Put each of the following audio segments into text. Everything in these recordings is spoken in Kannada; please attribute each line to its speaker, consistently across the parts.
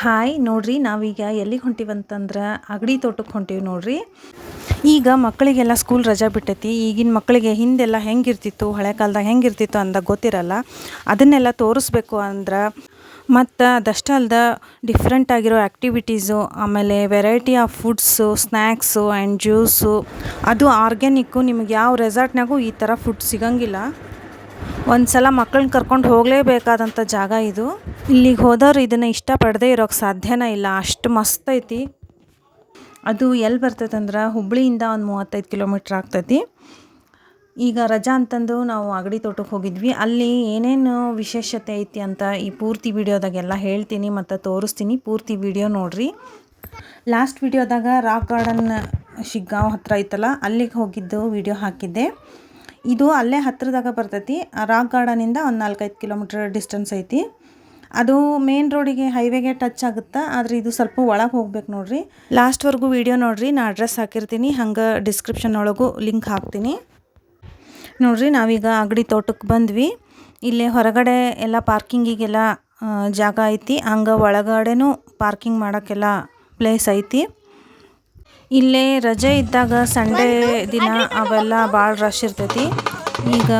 Speaker 1: ಹಾಯ್, ನೋಡ್ರಿ ನಾವೀಗ ಎಲ್ಲಿಗೆ ಹೊಂಟೀವಂತಂದ್ರೆ ಅಗಡಿ ತೋಟಕ್ಕೆ ಹೊಂಟೀವಿ ನೋಡ್ರಿ. ಈಗ ಮಕ್ಕಳಿಗೆಲ್ಲ ಸ್ಕೂಲ್ ರಜಾ ಬಿಟ್ಟೈತಿ, ಈಗಿನ ಮಕ್ಕಳಿಗೆ ಹಿಂದೆಲ್ಲ ಹೆಂಗಿರ್ತಿತ್ತು, ಹಳೆ ಕಾಲದಾಗ ಹೆಂಗಿರ್ತಿತ್ತು ಅಂತ ಗೊತ್ತಿರಲ್ಲ. ಅದನ್ನೆಲ್ಲ ತೋರಿಸ್ಬೇಕು ಅಂದ್ರೆ ಮತ್ತು ಅದಷ್ಟೇ ಅಲ್ದ ಡಿಫ್ರೆಂಟ್ ಆಗಿರೋ ಆ್ಯಕ್ಟಿವಿಟೀಸು ಆಮೇಲೆ variety of foods snacks and juice ಅದು ಆರ್ಗ್ಯಾನಿಕ್ಕು ನಿಮಗೆ ಯಾವ ರೆಸಾರ್ಟ್ನಾಗೂ ಈ ಥರ ಫುಡ್ ಸಿಗಂಗಿಲ್ಲ. ಒಂದು ಸಲ ಮಕ್ಕಳನ್ನ ಕರ್ಕೊಂಡು ಹೋಗಲೇಬೇಕಾದಂಥ ಜಾಗ ಇದು. ಇಲ್ಲಿಗೆ ಹೋದವ್ರು ಇದನ್ನು ಇಷ್ಟಪಡದೇ ಇರೋಕ್ಕೆ ಸಾಧ್ಯನೇ ಇಲ್ಲ. ಅಷ್ಟು ಮಸ್ತ್ ಐತಿ. ಅದು ಎಲ್ಲಿ ಬರ್ತೈತೆ ಅಂದ್ರೆ ಹುಬ್ಳಿಯಿಂದ ಒಂದು ಮೂವತ್ತೈದು ಕಿಲೋಮೀಟ್ರ್ ಆಗ್ತೈತಿ. ಈಗ ರಜಾ ಅಂತಂದು ನಾವು ಅಗಡಿ ತೋಟಕ್ಕೆ ಹೋಗಿದ್ವಿ. ಅಲ್ಲಿ ಏನೇನು ವಿಶೇಷತೆ ಐತಿ ಅಂತ ಈ ಪೂರ್ತಿ ವಿಡಿಯೋದಾಗೆಲ್ಲ ಹೇಳ್ತೀನಿ ಮತ್ತು ತೋರಿಸ್ತೀನಿ. ಪೂರ್ತಿ ವಿಡಿಯೋ ನೋಡ್ರಿ. ಲಾಸ್ಟ್ ವಿಡಿಯೋದಾಗ ರಾಕ್ ಗಾರ್ಡನ್ ಶಿಗ್ಗಾವ್ ಹತ್ರ ಐತಲ್ಲ, ಅಲ್ಲಿಗೆ ಹೋಗಿದ್ದು ವಿಡಿಯೋ ಹಾಕಿದ್ದೆ. ಇದು ಅಲ್ಲೇ ಹತ್ತಿರದಾಗ ಬರ್ತೈತಿ. ರಾಕ್ ಗಾರ್ಡನಿಂದ ಒಂದು ನಾಲ್ಕೈದು ಕಿಲೋಮೀಟ್ರ್ ಡಿಸ್ಟೆನ್ಸ್ ಐತಿ. ಅದು ಮೇನ್ ರೋಡಿಗೆ ಹೈವೇಗೆ ಟಚ್ ಆಗುತ್ತೆ? ಆದರೆ ಇದು ಸ್ವಲ್ಪ ಒಳಗೆ ಹೋಗ್ಬೇಕು ನೋಡ್ರಿ. ಲಾಸ್ಟ್ವರೆಗೂ ವಿಡಿಯೋ ನೋಡ್ರಿ. ನಾ ಅಡ್ರೆಸ್ ಹಾಕಿರ್ತೀನಿ. ಹಂಗೆ ಡಿಸ್ಕ್ರಿಪ್ಷನ್ ಒಳಗೂ ಲಿಂಕ್ ಹಾಕ್ತೀನಿ. ನೋಡ್ರಿ, ನಾವೀಗ ಅಗಡಿ ತೋಟಕ್ಕೆ ಬಂದ್ವಿ. ಇಲ್ಲೇ ಹೊರಗಡೆ ಎಲ್ಲ ಪಾರ್ಕಿಂಗಿಗೆಲ್ಲ ಜಾಗ ಐತಿ. ಹಂಗೆ ಒಳಗಡೆನೂ ಪಾರ್ಕಿಂಗ್ ಮಾಡೋಕ್ಕೆಲ್ಲ ಪ್ಲೇಸ್ ಐತಿ. ಇಲ್ಲೇ ರಜೆ ಇದ್ದಾಗ ಸಂಡೇ ದಿನ ಅವೆಲ್ಲ ಭಾಳ ರಶ್ ಇರ್ತೈತಿ. ಈಗ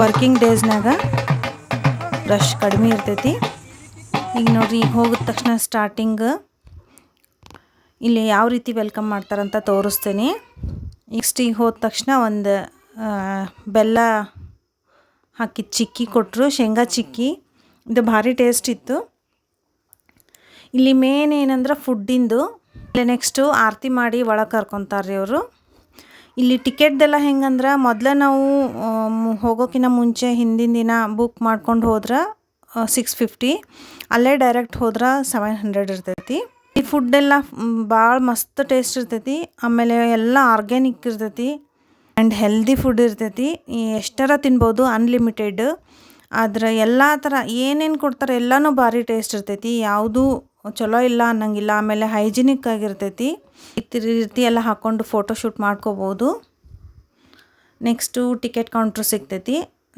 Speaker 1: ವರ್ಕಿಂಗ್ ಡೇಸ್ನಾಗ ರಶ್ ಕಡಿಮೆ ಇರ್ತೈತಿ. ಈಗ ನೋಡ್ರಿ ಈಗ ಹೋಗಿದ ತಕ್ಷಣ ಸ್ಟಾರ್ಟಿಂಗ್ ಇಲ್ಲಿ ಯಾವ ರೀತಿ ವೆಲ್ಕಮ್ ಮಾಡ್ತಾರಂತ ತೋರಿಸ್ತೀನಿ. ನೆಕ್ಸ್ಟ್ ಈಗ ಹೋದ ತಕ್ಷಣ ಒಂದು ಬೆಲ್ಲ ಹಾಕಿದ ಚಿಕ್ಕಿ ಕೊಟ್ಟರು ಶೇಂಗಾ ಚಿಕ್ಕಿ. ಇದು ಭಾರಿ ಟೇಸ್ಟ್ ಇತ್ತು. ಇಲ್ಲಿ ಮೇನ್ ಏನಂದ್ರೆ ಫುಡ್ಡಿಂದು ಇಲ್ಲಿ ನೆಕ್ಸ್ಟು ಆರತಿ ಮಾಡಿ ಒಳಗೆ ಕರ್ಕೊತಾರೆ ಅವರು. ಇಲ್ಲಿ ಟಿಕೆಟ್ದೆಲ್ಲ ಹೆಂಗಂದ್ರೆ ಮೊದಲೇ ನಾವು ಹೋಗೋಕ್ಕಿಂತ ಮುಂಚೆ ಹಿಂದಿನ ದಿನ ಬುಕ್ ಮಾಡ್ಕೊಂಡು ಹೋದ್ರೆ ಸಿಕ್ಸ್ ಫಿಫ್ಟಿ ಅಲ್ಲೇ ಡೈರೆಕ್ಟ್ ಹೋದ್ರೆ ಸೆವೆನ್ ಹಂಡ್ರೆಡ್ ಇರ್ತೈತಿ. ಈ ಫುಡ್ಡೆಲ್ಲ ಭಾಳ ಮಸ್ತ್ ಟೇಸ್ಟ್ ಇರ್ತೈತಿ. ಆಮೇಲೆ ಎಲ್ಲ ಆರ್ಗ್ಯಾನಿಕ್ ಇರ್ತೈತಿ. ಆ್ಯಂಡ್ ಹೆಲ್ದಿ ಫುಡ್ ಇರ್ತೈತಿ. ಎಷ್ಟರ ತಿನ್ಬೋದು ಅನ್ಲಿಮಿಟೆಡ್ ಆದ್ರೆ ಎಲ್ಲ ಥರ ಏನೇನು ಕೊಡ್ತಾರೆ ಎಲ್ಲನೂ ಭಾರಿ ಟೇಸ್ಟ್ ಇರ್ತೈತಿ. ಯಾವುದೂ ಚಲೋ ಇಲ್ಲ ಅನ್ನಂಗಿಲ್ಲ, ಆಮೇಲೆ ಹೈಜಿನಿಕ್ ಆಗಿರ್ತೈತಿ. ಈ ರೀತಿ ಎಲ್ಲ ಹಾಕ್ಕೊಂಡು ಫೋಟೋ ಶೂಟ್ ಮಾಡ್ಕೋಬೋದು. ನೆಕ್ಸ್ಟು ಟಿಕೆಟ್ ಕೌಂಟ್ರ್ ಸಿಗ್ತೈತಿ.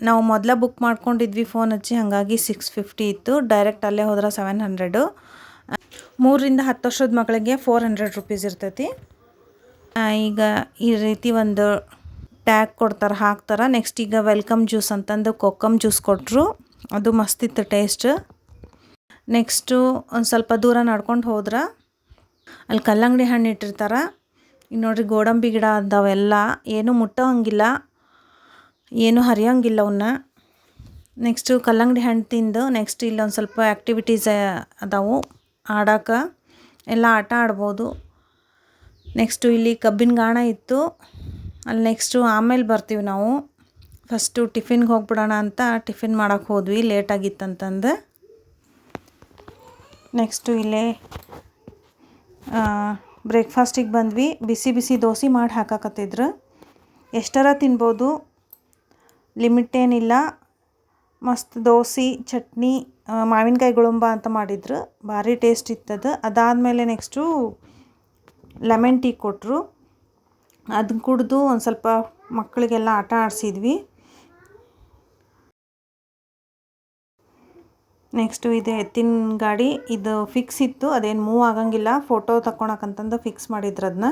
Speaker 1: ನಾವು ಮೊದಲ ಬುಕ್ ಮಾಡ್ಕೊಂಡಿದ್ವಿ ಫೋನ್ ಹಚ್ಚಿ, ಹಾಗಾಗಿ ಸಿಕ್ಸ್ ಫಿಫ್ಟಿ ಇತ್ತು. ಡೈರೆಕ್ಟ್ ಅಲ್ಲೇ ಹೋದ್ರೆ ಸೆವೆನ್ ಹಂಡ್ರೆಡು ಮೂರರಿಂದ ಹತ್ತು ವರ್ಷದ ಮಕ್ಕಳಿಗೆ ಫೋರ್ ಹಂಡ್ರೆಡ್ ರುಪೀಸ್ ಇರ್ತೈತಿ. ಈಗ ಈ ರೀತಿ ಒಂದು ಟ್ಯಾಗ್ ಕೊಡ್ತಾರೆ, ಹಾಕ್ತಾರೆ. ನೆಕ್ಸ್ಟ್ ಈಗ ವೆಲ್ಕಮ್ ಜ್ಯೂಸ್ ಅಂತಂದು ಕೊಕ್ಕಮ್ ಜ್ಯೂಸ್ ಕೊಟ್ಟರು ಅದು ಮಸ್ತಿತ್ತು ಟೇಸ್ಟ್ ನೆಕ್ಸ್ಟು ಒಂದು ಸ್ವಲ್ಪ ದೂರ ನಡ್ಕೊಂಡು ಹೋದ್ರೆ, ಅಲ್ಲಿ ಕಲ್ಲಂಗಡಿ ಹಣ್ಣು ಇಟ್ಟಿರ್ತಾರೆ. ಈಗ ನೋಡ್ರಿ ಗೋಡಂಬಿ ಗಿಡ ಅದಾವೆಲ್ಲ ಏನೂ ಮುಟ್ಟೋಂಗಿಲ್ಲ ಏನೂ ಹರಿಯೋಂಗಿಲ್ಲ ಅವನ್ನ ನೆಕ್ಸ್ಟು ಕಲ್ಲಂಗಡಿ ಹಣ್ಣು ತಿಂದು ನೆಕ್ಸ್ಟ್ ಇಲ್ಲಿ ಒಂದು ಸ್ವಲ್ಪ ಆ್ಯಕ್ಟಿವಿಟೀಸ್ ಅದಾವು. ಆಡೋಕೆ ಎಲ್ಲ ಆಟ ಆಡ್ಬೋದು. ನೆಕ್ಸ್ಟು ಇಲ್ಲಿ ಕಬ್ಬಿನ ಗಾಣ ಇತ್ತು. ಅಲ್ಲಿ ನೆಕ್ಸ್ಟು ಆಮೇಲೆ ಬರ್ತೀವಿ ನಾವು. ಫಸ್ಟು ಟಿಫಿನ್ಗೆ ಹೋಗ್ಬಿಡೋಣ ಅಂತ ಟಿಫಿನ್ ಮಾಡೋಕೆ ಹೋದ್ವಿ. ಲೇಟ್ ಆಗಿತ್ತಂತಂದು. ನೆಕ್ಸ್ಟು ಇಲ್ಲೇ ಬ್ರೇಕ್ಫಾಸ್ಟಿಗೆ ಬಂದ್ವಿ. ಬಿಸಿ ಬಿಸಿ ದೋಸೆ ಮಾಡಿ ಹಾಕಾಕತ್ತಿದ್ರು. ಎಷ್ಟರ ತಿನ್ಬೋದು? ಲಿಮಿಟ್ ಏನಿಲ್ಲ. ಮಸ್ತ್ ದೋಸೆ, ಚಟ್ನಿ ಮಾವಿನಕಾಯಿ ಗುಳುಂಬ ಅಂತ ಮಾಡಿದ್ರು. ಭಾರಿ ಟೇಸ್ಟ್ ಇತ್ತದು. ಅದಾದಮೇಲೆ ನೆಕ್ಸ್ಟು ಲೆಮನ್ ಟೀ ಕೊಟ್ಟರು ಅದನ್ನ ಕುಡಿದು ಒಂದು ಸ್ವಲ್ಪ ಮಕ್ಕಳಿಗೆಲ್ಲ ಆಟ ಆಡಿಸಿದ್ವಿ. ನೆಕ್ಸ್ಟು ಇದು ಎತ್ತಿನ ಗಾಡಿ. ಇದು ಫಿಕ್ಸ್ ಇತ್ತು, ಅದೇನು ಮೂವ್ ಆಗಂಗಿಲ್ಲ. ಫೋಟೋ ತಗೊಳಕಂತಂದು ಫಿಕ್ಸ್ ಮಾಡಿದ್ರು ಅದನ್ನ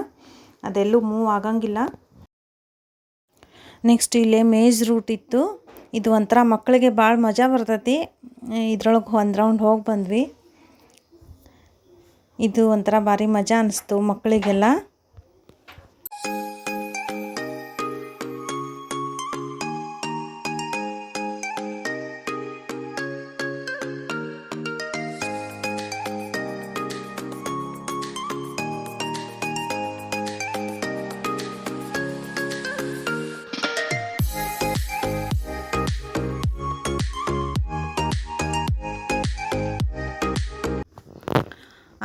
Speaker 1: ಅದೆಲ್ಲೂ ಮೂವ್ ಆಗಂಗಿಲ್ಲ. ನೆಕ್ಸ್ಟ್ ಇಲ್ಲೇ ಮೇಜ್ ರೂಟ್ ಇತ್ತು. ಇದು ಒಂಥರ ಮಕ್ಕಳಿಗೆ ಭಾಳ ಮಜಾ ಬರ್ತೈತಿ. ಇದ್ರೊಳಗೆ ಒಂದು ರೌಂಡ್ ಹೋಗಿ ಬಂದ್ವಿ. ಇದು ಒಂಥರ ಭಾರಿ ಮಜಾ ಅನಿಸ್ತು ಮಕ್ಕಳಿಗೆಲ್ಲ.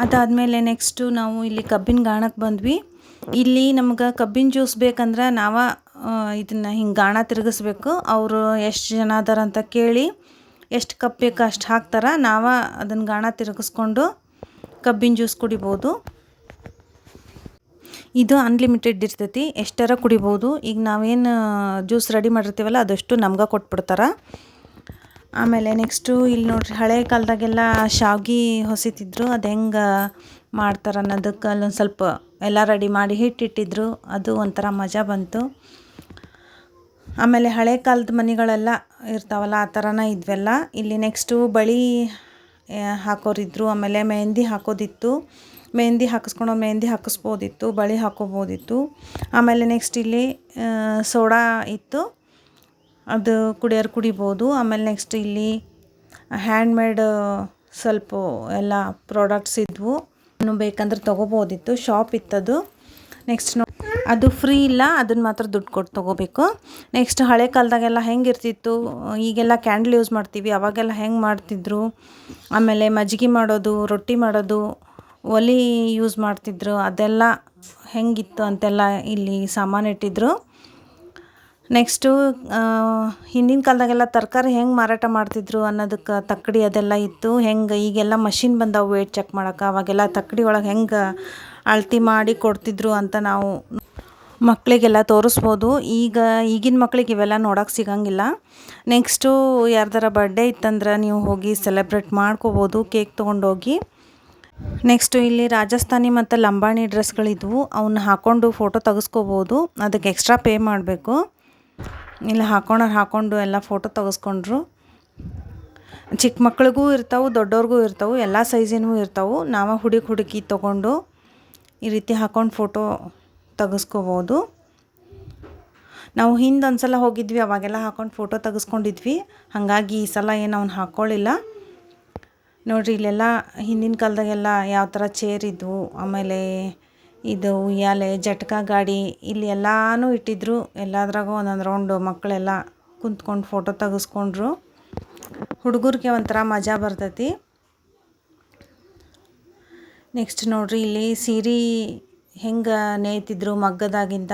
Speaker 1: ಅದಾದಮೇಲೆ ನೆಕ್ಸ್ಟು ನಾವು ಇಲ್ಲಿ ಕಬ್ಬಿನ ಗಾಣಕ್ಕೆ ಬಂದ್ವಿ. ಇಲ್ಲಿ ನಮ್ಗೆ ಕಬ್ಬಿನ ಜ್ಯೂಸ್ ಬೇಕಂದ್ರೆ ನಾವು ಇದನ್ನು ಹಿಂಗೆ ಗಾಣ ತಿರುಗಿಸ್ಬೇಕು. ಅವರು ಎಷ್ಟು ಜನ ಅದಾರ ಅಂತ ಕೇಳಿ ಎಷ್ಟು ಕಪ್ ಬೇಕು ಅಷ್ಟು ಹಾಕ್ತಾರೆ. ನಾವು ಅದನ್ನು ಗಾಣ ತಿರುಗಿಸ್ಕೊಂಡು ಕಬ್ಬಿನ ಜ್ಯೂಸ್ ಕುಡಿಬೋದು. ಇದು ಅನ್ಲಿಮಿಟೆಡ್ ಇರ್ತೈತಿ, ಎಷ್ಟರ ಕುಡಿಬೋದು. ಈಗ ನಾವೇನು ಜ್ಯೂಸ್ ರೆಡಿ ಮಾಡಿರ್ತೀವಲ್ಲ ಅದಷ್ಟು ನಮ್ಗೆ ಕೊಟ್ಬಿಡ್ತಾರೆ. ಆಮೇಲೆ ನೆಕ್ಸ್ಟು ಇಲ್ಲಿ ನೋಡ್ರಿ ಹಳೆ ಕಾಲದಾಗೆಲ್ಲ ಶಾವ್ಗೆ ಹೊಸಿತಿದ್ರು, ಅದು ಹೆಂಗೆ ಮಾಡ್ತಾರೆ ಅನ್ನೋದಕ್ಕೆ ಅಲ್ಲೊಂದು ಸ್ವಲ್ಪ ಎಲ್ಲ ರೆಡಿ ಮಾಡಿ ಹಿಟ್ಟಿಟ್ಟಿದ್ರು, ಅದು ಒಂಥರ ಮಜಾ ಬಂತು. ಆಮೇಲೆ ಹಳೆ ಕಾಲದ ಮನೆಗಳೆಲ್ಲ ಇರ್ತಾವಲ್ಲ, ಆ ಥರನೇ ಇದ್ವೆಲ್ಲ. ಇಲ್ಲಿ ನೆಕ್ಸ್ಟು ಬಳಿ ಹಾಕೋರಿದ್ರು, ಆಮೇಲೆ ಮೆಹಂದಿ ಹಾಕೋದಿತ್ತು. ಮೆಹಂದಿ ಹಾಕಿಸ್ಕೊಂಡು ಮೆಹಂದಿ ಹಾಕಿಸ್ಬೋದಿತ್ತು, ಬಳಿ ಹಾಕೋಬೋದಿತ್ತು. ಆಮೇಲೆ ನೆಕ್ಸ್ಟ್ ಇಲ್ಲಿ ಸೋಡಾ ಇತ್ತು. ಅದು ಕುಡಿಯೋರು ಕುಡಿಬೋದು. ಆಮೇಲೆ ನೆಕ್ಸ್ಟ್ ಇಲ್ಲಿ ಹ್ಯಾಂಡ್ಮೇಡ್ ಸ್ವಲ್ಪ ಎಲ್ಲ ಪ್ರಾಡಕ್ಟ್ಸ್ ಇದ್ವು. ಇನ್ನು ಬೇಕಂದ್ರೆ ತೊಗೋಬೋದಿತ್ತು. ಶಾಪ್ ಇತ್ತದು. ನೆಕ್ಸ್ಟ್ ನೋ ಅದು ಫ್ರೀ ಇಲ್ಲ. ಅದನ್ನು ಮಾತ್ರ ದುಡ್ಡು ಕೊಟ್ಟು ತೊಗೋಬೇಕು. ನೆಕ್ಸ್ಟ್ ಹಳೆ ಕಾಲದಾಗೆಲ್ಲ ಹೆಂಗೆ ಇರ್ತಿತ್ತು? ಈಗೆಲ್ಲ ಕ್ಯಾಂಡಲ್ ಯೂಸ್ ಮಾಡ್ತೀವಿ. ಅವಾಗೆಲ್ಲ ಹೆಂಗೆ ಮಾಡ್ತಿದ್ರು? ಆಮೇಲೆ ಮಜ್ಜಿಗೆ ಮಾಡೋದು, ರೊಟ್ಟಿ ಮಾಡೋದು, ಒಲೆ ಯೂಸ್ ಮಾಡ್ತಿದ್ರು. ಅದೆಲ್ಲ ಹೆಂಗಿತ್ತು ಅಂತೆಲ್ಲ ಇಲ್ಲಿ ಸಾಮಾನು ಇಟ್ಟಿದ್ರು. ನೆಕ್ಸ್ಟು ಹಿಂದಿನ ಕಾಲದಾಗೆಲ್ಲ ತರಕಾರಿ ಹೆಂಗೆ ಮಾರಾಟ ಮಾಡ್ತಿದ್ರು ಅನ್ನೋದಕ್ಕೆ ತಕ್ಕಡಿ ಅದೆಲ್ಲ ಇತ್ತು. ಹೆಂಗೆ ಈಗೆಲ್ಲ ಮಷಿನ್ ಬಂದಾವು ವೇಟ್ ಚೆಕ್ ಮಾಡೋಕೆ ಅವಾಗೆಲ್ಲ ತಕ್ಕಡಿ ಒಳಗೆ ಹೆಂಗೆ ಅಳತಿ ಮಾಡಿ ಕೊಡ್ತಿದ್ರು ಅಂತ ನಾವು ಮಕ್ಕಳಿಗೆಲ್ಲ ತೋರಿಸ್ಬೋದು. ಈಗ ಈಗಿನ ಮಕ್ಳಿಗೆ ಇವೆಲ್ಲ ನೋಡೋಕೆ ಸಿಗಂಗಿಲ್ಲ. ನೆಕ್ಸ್ಟು ಯಾರ್ದಾರ ಬರ್ಡೇ ಇತ್ತಂದ್ರೆ ನೀವು ಹೋಗಿ ಸೆಲೆಬ್ರೇಟ್ ಮಾಡ್ಕೋಬೋದು ಕೇಕ್ ತೊಗೊಂಡೋಗಿ. ನೆಕ್ಸ್ಟು ಇಲ್ಲಿ ರಾಜಸ್ಥಾನಿ ಮತ್ತು ಲಂಬಾಣಿ ಡ್ರೆಸ್ಗಳಿದ್ವು ಅವನ್ನ ಹಾಕ್ಕೊಂಡು ಫೋಟೋ ತೆಗೆಸ್ಕೋಬೋದು. ಅದಕ್ಕೆ ಎಕ್ಸ್ಟ್ರಾ ಪೇ ಮಾಡಬೇಕು. ಇಲ್ಲಿ ಹಾಕೊಂಡವ್ರು ಹಾಕೊಂಡು ಎಲ್ಲ ಫೋಟೋ ತೆಗೆಸ್ಕೊಂಡ್ರು. ಚಿಕ್ಕ ಮಕ್ಳಿಗೂ ಇರ್ತಾವೆ ದೊಡ್ಡವ್ರಿಗೂ ಇರ್ತಾವೆ, ಎಲ್ಲ ಸೈಜಿನೂ ಇರ್ತಾವೆ. ನಾವು ಹುಡುಕಿ ಹುಡುಕಿ ತೊಗೊಂಡು ಈ ರೀತಿ ಹಾಕೊಂಡು ಫೋಟೋ ತೆಗೆಸ್ಕೋಬೋದು. ನಾವು ಹಿಂದೆ ಒಂದು ಸಲ ಹೋಗಿದ್ವಿ, ಅವಾಗೆಲ್ಲ ಹಾಕೊಂಡು ಫೋಟೋ ತೆಗೆಸ್ಕೊಂಡಿದ್ವಿ. ಹಾಗಾಗಿ ಈ ಸಲ ಏನು ಅವ್ನು ಹಾಕ್ಕೊಳ್ಳಿಲ್ಲ ನೋಡಿರಿ ಇಲ್ಲೆಲ್ಲ ಹಿಂದಿನ ಕಾಲದಾಗೆಲ್ಲ ಯಾವ ಥರ ಚೇರ್ ಇದ್ವು, ಆಮೇಲೆ ಇದು ಉಯ್ಯಾಲೆ ಜಟ್ಕಾ ಗಾಡಿ ಇಲ್ಲಿ ಎಲ್ಲಾನು ಇಟ್ಟಿದ್ರು. ಎಲ್ಲದ್ರಾಗೂ ಒಂದೊಂದು ರೌಂಡು ಮಕ್ಕಳೆಲ್ಲ ಕುಂತ್ಕೊಂಡು ಫೋಟೋ ತೆಗೆಸ್ಕೊಂಡ್ರು. ಹುಡುಗರಿಗೆ ಒಂಥರ ಮಜಾ ಬರ್ತೈತಿ. ನೆಕ್ಸ್ಟ್ ನೋಡ್ರಿ, ಇಲ್ಲಿ ಸೀರೆ ಹೆಂಗೆ ನೇಯ್ತಿದ್ರು ಮಗ್ಗದಾಗಿಂದ.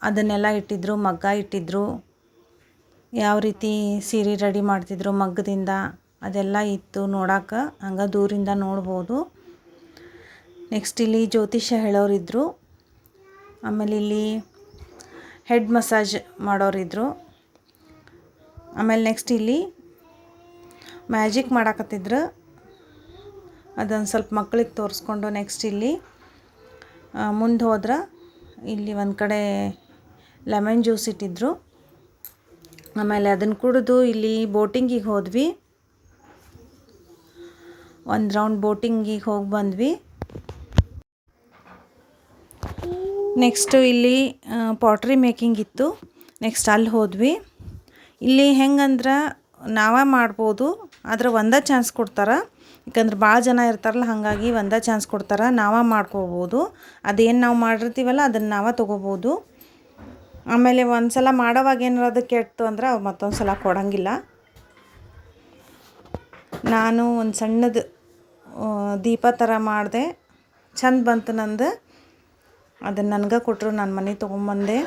Speaker 1: ಅದನ್ನೆಲ್ಲ ಇಟ್ಟಿದ್ರು, ಮಗ್ಗ ಇಟ್ಟಿದ್ರು. ಯಾವ ರೀತಿ ಸೀರೆ ರೆಡಿ ಮಾಡ್ತಿದ್ರು ಮಗ್ಗದಿಂದ. ಅದೆಲ್ಲ ಇತ್ತು ನೋಡಕ್ಕೆ ಹಂಗೆ ದೂರಿಂದ ನೋಡ್ಬೋದು. ನೆಕ್ಸ್ಟ್ ಇಲ್ಲಿ ಜ್ಯೋತಿಷ್ಯ ಹೇಳೋರಿದ್ರು. ಆಮೇಲೆ ಇಲ್ಲಿ ಹೆಡ್ ಮಸಾಜ್ ಮಾಡೋರಿದ್ರು. ಆಮೇಲೆ ನೆಕ್ಸ್ಟ್ ಇಲ್ಲಿ ಮ್ಯಾಜಿಕ್ ಮಾಡಾಕತ್ತಿದ್ರು. ಅದೊಂದು ಸ್ವಲ್ಪ ಮಕ್ಕಳಿಗೆ ತೋರಿಸ್ಕೊಂಡು ನೆಕ್ಸ್ಟ್ ಇಲ್ಲಿ ಮುಂದೆ ಹೋದ್ರೆ ಇಲ್ಲಿ ಒಂದು ಕಡೆ ಲೆಮನ್ ಜ್ಯೂಸ್ ಇಟ್ಟಿದ್ರು. ಆಮೇಲೆ ಅದನ್ನು ಕುಡಿದು ಇಲ್ಲಿ ಬೋಟಿಂಗಿಗೆ ಹೋದ್ವಿ. ಒಂದು ರೌಂಡ್ ಬೋಟಿಂಗಿಗೆ ಹೋಗಿ ಬಂದ್ವಿ. ನೆಕ್ಸ್ಟು ಇಲ್ಲಿ ಪಾಟ್ರಿ ಮೇಕಿಂಗ್ ಇತ್ತು. ನೆಕ್ಸ್ಟ್ ಅಲ್ಲಿ ಹೋದ್ವಿ. ಇಲ್ಲಿ ಹೆಂಗಂದ್ರೆ ನಾವೇ ಮಾಡ್ಬೋದು, ಆದರೆ ಒಂದೇ ಚಾನ್ಸ್ ಕೊಡ್ತಾರೆ. ಯಾಕಂದ್ರೆ ಭಾಳ ಜನ ಇರ್ತಾರಲ್ಲ, ಹಾಗಾಗಿ ಒಂದೇ ಚಾನ್ಸ್ ಕೊಡ್ತಾರೆ. ನಾವೇ ಮಾಡ್ಕೋಬೋದು. ಅದೇನು ನಾವು ಮಾಡಿರ್ತೀವಲ್ಲ, ಅದನ್ನು ನಾವೇ ತೊಗೋಬೋದು. ಆಮೇಲೆ ಒಂದು ಸಲ ಮಾಡೋವಾಗ ಏನಾರ ಅದು ಕೆಟ್ಟು ಅಂದ್ರೆ ಅವು ಮತ್ತೊಂದು ಸಲ ಕೊಡೋಂಗಿಲ್ಲ. ನಾನು ಒಂದು ಸಣ್ಣದು ದೀಪ ಥರ ಮಾಡಿದೆ. ಚಂದ ಬಂತು ನಂದು. ಅದನ್ನು ನನಗೆ ಕೊಟ್ಟರು ನಾನು ಮನೆ ತೊಗೊಂಬಂದೆ.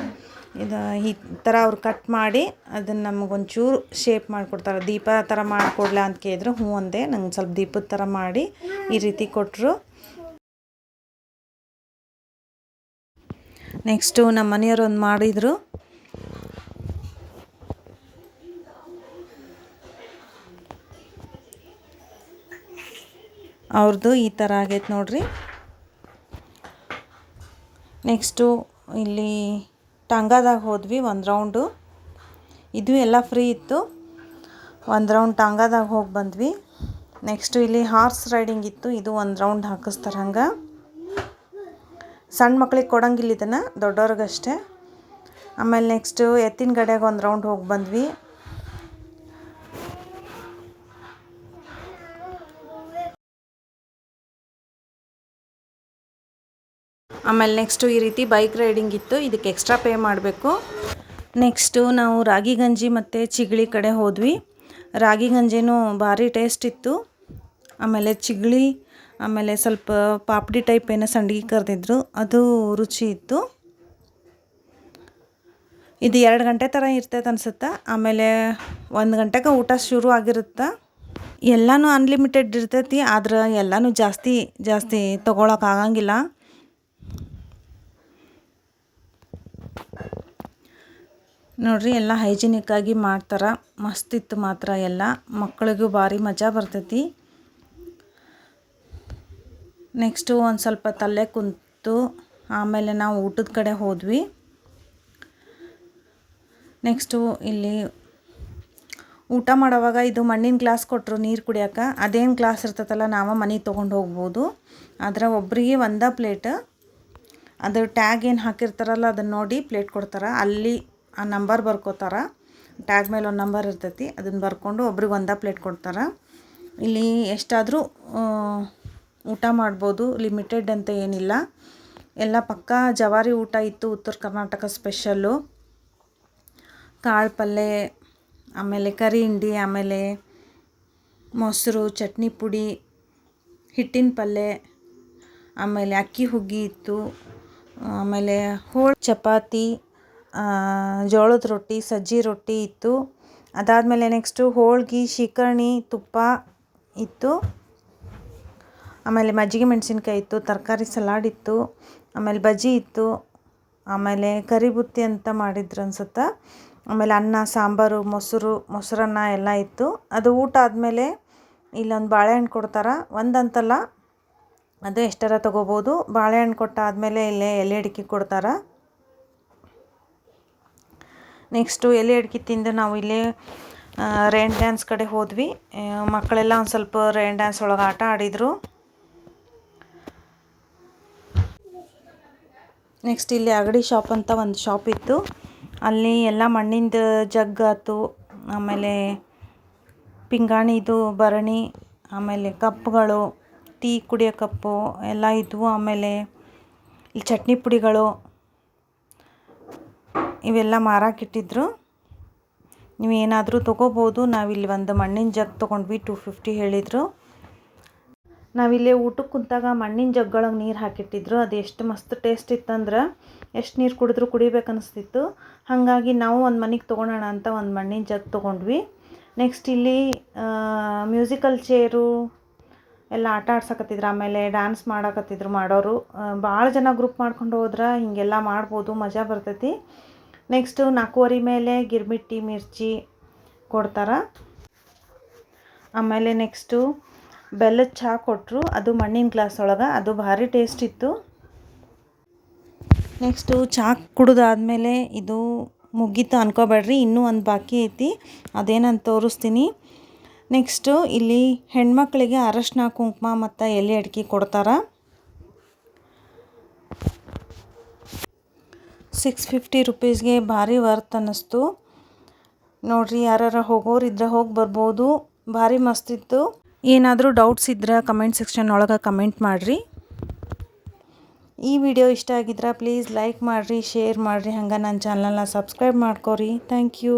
Speaker 1: ಇದು ಈ ಥರ ಅವ್ರು ಕಟ್ ಮಾಡಿ ಅದನ್ನು ನಮಗೊಂಚೂರು ಶೇಪ್ ಮಾಡಿಕೊಡ್ತಾರೆ. ದೀಪ ಥರ ಮಾಡಿಕೊಡ್ಲಾ ಅಂತ ಕೇಳಿದ್ರು. ಹ್ಞೂ ಅಂದೆ. ನಂಗೆ ಸ್ವಲ್ಪ ದೀಪದ ಥರ ಮಾಡಿ ಈ ರೀತಿ ಕೊಟ್ಟರು ನೆಕ್ಸ್ಟು ನಮ್ಮ ಮನೆಯವರು ಒಂದು ಮಾಡಿದರು. ಅವ್ರದ್ದು ಈ ಥರ ಆಗೈತೆ ನೋಡ್ರಿ. ನೆಕ್ಸ್ಟು ಇಲ್ಲಿ ಟಾಂಗಾದಾಗ ಹೋದ್ವಿ, ಒಂದು ರೌಂಡು ಇದು ಎಲ್ಲ ಫ್ರೀ ಇತ್ತು. ಒಂದು ರೌಂಡ್ ಟಾಂಗಾದಾಗ ಹೋಗಿ ಬಂದ್ವಿ. ನೆಕ್ಸ್ಟು ಇಲ್ಲಿ ಹಾರ್ಸ್ ರೈಡಿಂಗ್ ಇತ್ತು, ಇದು ಒಂದು ರೌಂಡ್ ಹಾಕಿಸ್ತಾರೆ ಹಂಗೆ. ಸಣ್ಣ ಮಕ್ಳಿಗೆ ಕೊಡಂಗಿಲ್ಲ ಇದನ್ನು ದೊಡ್ಡವ್ರಿಗಷ್ಟೇ ಆಮೇಲೆ ನೆಕ್ಸ್ಟು ಎತ್ತಿನ ಗಡ್ಯಾಗ ಒಂದು ರೌಂಡ್ ಹೋಗಿ ಬಂದ್ವಿ. ಆಮೇಲೆ ನೆಕ್ಸ್ಟು ಈ ರೀತಿ ಬೈಕ್ ರೈಡಿಂಗ್ ಇತ್ತು. ಇದಕ್ಕೆ ಎಕ್ಸ್ಟ್ರಾ ಪೇ ಮಾಡಬೇಕು. ನೆಕ್ಸ್ಟು ನಾವು ರಾಗಿ ಗಂಜಿ ಮತ್ತು ಚಿಗಳಿ ಕಡೆ ಹೋದ್ವಿ. ರಾಗಿ ಗಂಜಿನೂ ಭಾರಿ ಟೇಸ್ಟ್ ಇತ್ತು. ಆಮೇಲೆ ಚಿಗಳಿ, ಆಮೇಲೆ ಸ್ವಲ್ಪ ಪಾಪಡಿ ಟೈಪ್ ಏನೋ ಸಂಡಿಗೆ ಕರೆದಿದ್ರು. ಅದು ರುಚಿ ಇತ್ತು. ಇದು ಎರಡು ಗಂಟೆ ಥರ ಇರ್ತೈತೆ ಅನ್ಸುತ್ತೆ? ಆಮೇಲೆ ಒಂದು ಗಂಟೆಗೆ ಊಟ ಶುರು ಆಗಿರುತ್ತೆ? ಎಲ್ಲನೂ ಅನ್ಲಿಮಿಟೆಡ್ ಇರ್ತೈತಿ, ಆದ್ರೆ ಎಲ್ಲನೂ ಜಾಸ್ತಿ ಜಾಸ್ತಿ ತೊಗೊಳಕ್ಕೆ ಆಗಂಗಿಲ್ಲ. ನೋಡ್ರಿ, ಎಲ್ಲ ಹೈಜಿನಿಕ್ಕಾಗಿ ಮಾಡ್ತಾರೆ. ಮಸ್ತಿತ್ತು ಮಾತ್ರ ಎಲ್ಲ. ಮಕ್ಕಳಿಗೂ ಭಾರಿ ಮಜಾ ಬರ್ತೈತಿ. ನೆಕ್ಸ್ಟು ಒಂದು ಸ್ವಲ್ಪ ತಲೆ ಕುಂತು, ಆಮೇಲೆ ನಾವು ಊಟದ ಕಡೆ ಹೋದ್ವಿ. ನೆಕ್ಸ್ಟು ಇಲ್ಲಿ ಊಟ ಮಾಡೋವಾಗ ಇದು ಮಣ್ಣಿನ ಗ್ಲಾಸ್ ಕೊಟ್ಟರು ನೀರು ಕುಡಿಯೋಕೆ. ಅದೇನು ಗ್ಲಾಸ್ ಇರ್ತೈತಲ್ಲ, ನಾವು ಮನೆಗೆ ತೊಗೊಂಡು ಹೋಗ್ಬೋದು. ಆದರೆ ಒಬ್ಬರಿಗೆ ಒಂದೇ ಪ್ಲೇಟ್ ಅದು ಟ್ಯಾಗ್ ಏನು ಹಾಕಿರ್ತಾರಲ್ಲ ಅದನ್ನು ನೋಡಿ ಪ್ಲೇಟ್ ಕೊಡ್ತಾರೆ. ಅಲ್ಲಿ ಆ ನಂಬರ್ ಬರ್ಕೋತಾರೆ. ಟ್ಯಾಗ್ ಮೇಲೆ ಒಂದು ನಂಬರ್ ಇರ್ತೈತಿ ಅದನ್ನು ಬರ್ಕೊಂಡು ಒಬ್ರಿಗೆ ಒಂದೇ ಪ್ಲೇಟ್ ಕೊಡ್ತಾರೆ. ಇಲ್ಲಿ ಎಷ್ಟಾದರೂ ಊಟ ಮಾಡ್ಬೋದು ಲಿಮಿಟೆಡ್ ಅಂತ ಏನಿಲ್ಲ. ಎಲ್ಲ ಪಕ್ಕಾ ಜವಾರಿ ಊಟ ಇತ್ತು, ಉತ್ತರ ಕರ್ನಾಟಕ ಸ್ಪೆಷಲ್ಲು ಕಾಳು ಪಲ್ಯ ಆಮೇಲೆ ಕರಿ ಹಿಂಡಿ, ಆಮೇಲೆ ಮೊಸರು, ಚಟ್ನಿ ಪುಡಿ, ಹಿಟ್ಟಿನ ಪಲ್ಯ ಆಮೇಲೆ ಅಕ್ಕಿ ಹುಗ್ಗಿ ಇತ್ತು. ಆಮೇಲೆ ಹೋಳು ಚಪಾತಿ ಜೋಳದ ರೊಟ್ಟಿ, ಸಜ್ಜಿ ರೊಟ್ಟಿ ಇತ್ತು. ಅದಾದಮೇಲೆ ನೆಕ್ಸ್ಟು ಹೋಳ್ಗೆ ಶಿಕರ್ಣಿ, ತುಪ್ಪ ಇತ್ತು. ಆಮೇಲೆ ಮಜ್ಜಿಗೆ ಮೆಣಸಿನ್ಕಾಯಿ ಇತ್ತು, ತರಕಾರಿ ಸಲಾಡ್ ಇತ್ತು, ಆಮೇಲೆ ಬಜ್ಜಿ ಇತ್ತು, ಆಮೇಲೆ ಕರಿಬುತ್ತಿ ಅಂತ ಮಾಡಿದ್ರು ಅನ್ಸುತ್ತೆ? ಆಮೇಲೆ ಅನ್ನ, ಸಾಂಬಾರು, ಮೊಸರು, ಮೊಸರನ್ನ ಎಲ್ಲ ಇತ್ತು. ಅದು ಊಟ ಆದಮೇಲೆ ಇಲ್ಲೊಂದು ಬಾಳೆಹಣ್ಣು ಕೊಡ್ತಾರೆ? ಒಂದಂತಲ್ಲ ಅದು ಎಷ್ಟರ ತೊಗೋಬೋದು? ಬಾಳೆಹಣ್ಣು ಕೊಟ್ಟಾದಮೇಲೆ ಇಲ್ಲೇ ಎಲೆ ಅಡಿಕೆ ಕೊಡ್ತಾರೆ? ನೆಕ್ಸ್ಟು ಎಲೆ ಅಡಿಕೆ ತಿಂದು ನಾವು ಇಲ್ಲೇ ರೈನ್ ಡ್ಯಾನ್ಸ್ ಕಡೆ ಹೋದ್ವಿ. ಮಕ್ಕಳೆಲ್ಲ ಒಂದು ಸ್ವಲ್ಪ ರೈನ್ ಡ್ಯಾನ್ಸ್ ಒಳಗೆ ಆಟ ಆಡಿದರು. ನೆಕ್ಸ್ಟ್ ಇಲ್ಲಿ ಅಗಡಿ ಶಾಪ್ ಅಂತ ಒಂದು ಶಾಪ್ ಇತ್ತು. ಅಲ್ಲಿ ಎಲ್ಲ ಮಣ್ಣಿಂದು ಜಗ್ ಆಯ್ತು ಆಮೇಲೆ ಪಿಂಗಾಣಿದು ಭರಣಿ, ಆಮೇಲೆ ಕಪ್ಗಳು. ಟೀ ಕುಡಿಯೋ ಕಪ್ಪು ಎಲ್ಲ ಇದ್ವು. ಆಮೇಲೆ ಇಲ್ಲಿ ಚಟ್ನಿ ಪುಡಿಗಳು ಇವೆಲ್ಲ ಮಾರಾಕಿಟ್ಟಿದ್ರು ನೀವು ಏನಾದರೂ ತೊಗೋಬೋದು. ನಾವಿಲ್ಲಿ ಒಂದು ಮಣ್ಣಿನ ಜಗ್ ತೊಗೊಂಡ್ವಿ, ಟೂ ಫಿಫ್ಟಿ ಹೇಳಿದರು. ನಾವಿಲ್ಲೇ ಊಟಕ್ಕೆ ಕುಂತಾಗ ಮಣ್ಣಿನ ಜಗ್ಗೊಳಗೆ ನೀರು ಹಾಕಿಟ್ಟಿದ್ರು. ಅದು ಎಷ್ಟು ಮಸ್ತ್ ಟೇಸ್ಟ್ ಇತ್ತಂದ್ರೆ ಎಷ್ಟು ನೀರು ಕುಡಿದ್ರು ಕುಡಿಬೇಕು ಅನಿಸ್ತಿತ್ತು ಹಾಗಾಗಿ ನಾವು ಒಂದು ಮನೆಗೆ ತೊಗೊಳೋಣ ಅಂತ ಒಂದು ಮಣ್ಣಿನ ಜಗ್ ತೊಗೊಂಡ್ವಿ. ನೆಕ್ಸ್ಟ್ ಇಲ್ಲಿ ಮ್ಯೂಸಿಕಲ್ ಚೇರು ಎಲ್ಲ ಆಟ ಆಡ್ಸಕತ್ತಿದ್ರು, ಆಮೇಲೆ ಡ್ಯಾನ್ಸ್ ಮಾಡಕತ್ತಿದ್ರು ಮಾಡೋರು. ಭಾಳ ಜನ ಗ್ರೂಪ್ ಮಾಡ್ಕೊಂಡು ಹೋದ್ರೆ ಹೀಗೆಲ್ಲ ಮಾಡ್ಬೋದು, ಮಜಾ ಬರ್ತೈತಿ. ನೆಕ್ಸ್ಟು ನಾಲ್ಕೂವರೆ ಮೇಲೆ ಗಿರ್ಮಿಟ್ಟಿ ಮಿರ್ಚಿ ಕೊಡ್ತಾರೆ. ಆಮೇಲೆ ನೆಕ್ಸ್ಟು ಬೆಲ್ಲದ ಚಹಾ ಕೊಟ್ಟರು ಅದು ಮಣ್ಣಿನ ಗ್ಲಾಸ್ ಒಳಗೆ, ಅದು ಭಾರಿ ಟೇಸ್ಟ್ ಇತ್ತು. ನೆಕ್ಸ್ಟು ಚಹಾ ಕುಡಿದಾದ್ಮೇಲೆ ಇದು ಮುಗೀತು ಅನ್ಕೋಬೇಡ್ರಿ, ಇನ್ನೂ ಒಂದು ಬಾಕಿ ಐತಿ, ಅದೇನಂತ ತೋರಿಸ್ತೀನಿ. ನೆಕ್ಸ್ಟು ಇಲ್ಲಿ ಹೆಣ್ಮಕ್ಳಿಗೆ ಅರಶಿನ, ಕುಂಕುಮ ಮತ್ತು ಎಲೆ ಅಡಿಕೆ ಕೊಡ್ತಾರೆ. ಸಿಕ್ಸ್ ಫಿಫ್ಟಿ ರುಪೀಸ್ಗೆ ಭಾರಿ ವರ್ತ್ ಅನ್ನಿಸ್ತು. ನೋಡ್ರಿ ಯಾರು ಹೋಗೋರು ಇದ್ರೆ ಹೋಗಿ ಬರ್ಬೋದು. ಭಾರಿ ಮಸ್ತಿತ್ತು ಏನಾದರೂ ಡೌಟ್ಸ್ ಇದ್ರೆ ಕಮೆಂಟ್ ಸೆಕ್ಷನ್ ಒಳಗೆ ಕಮೆಂಟ್ ಮಾಡಿರಿ. ಈ ವಿಡಿಯೋ ಇಷ್ಟ ಆಗಿದ್ರೆ ಪ್ಲೀಸ್ ಲೈಕ್ ಮಾಡಿರಿ ಶೇರ್ ಮಾಡಿರಿ. ಹಂಗೆ ನನ್ನ ಚಾನಲ್ನ ಸಬ್ಸ್ಕ್ರೈಬ್ ಮಾಡ್ಕೊರಿ. Thank you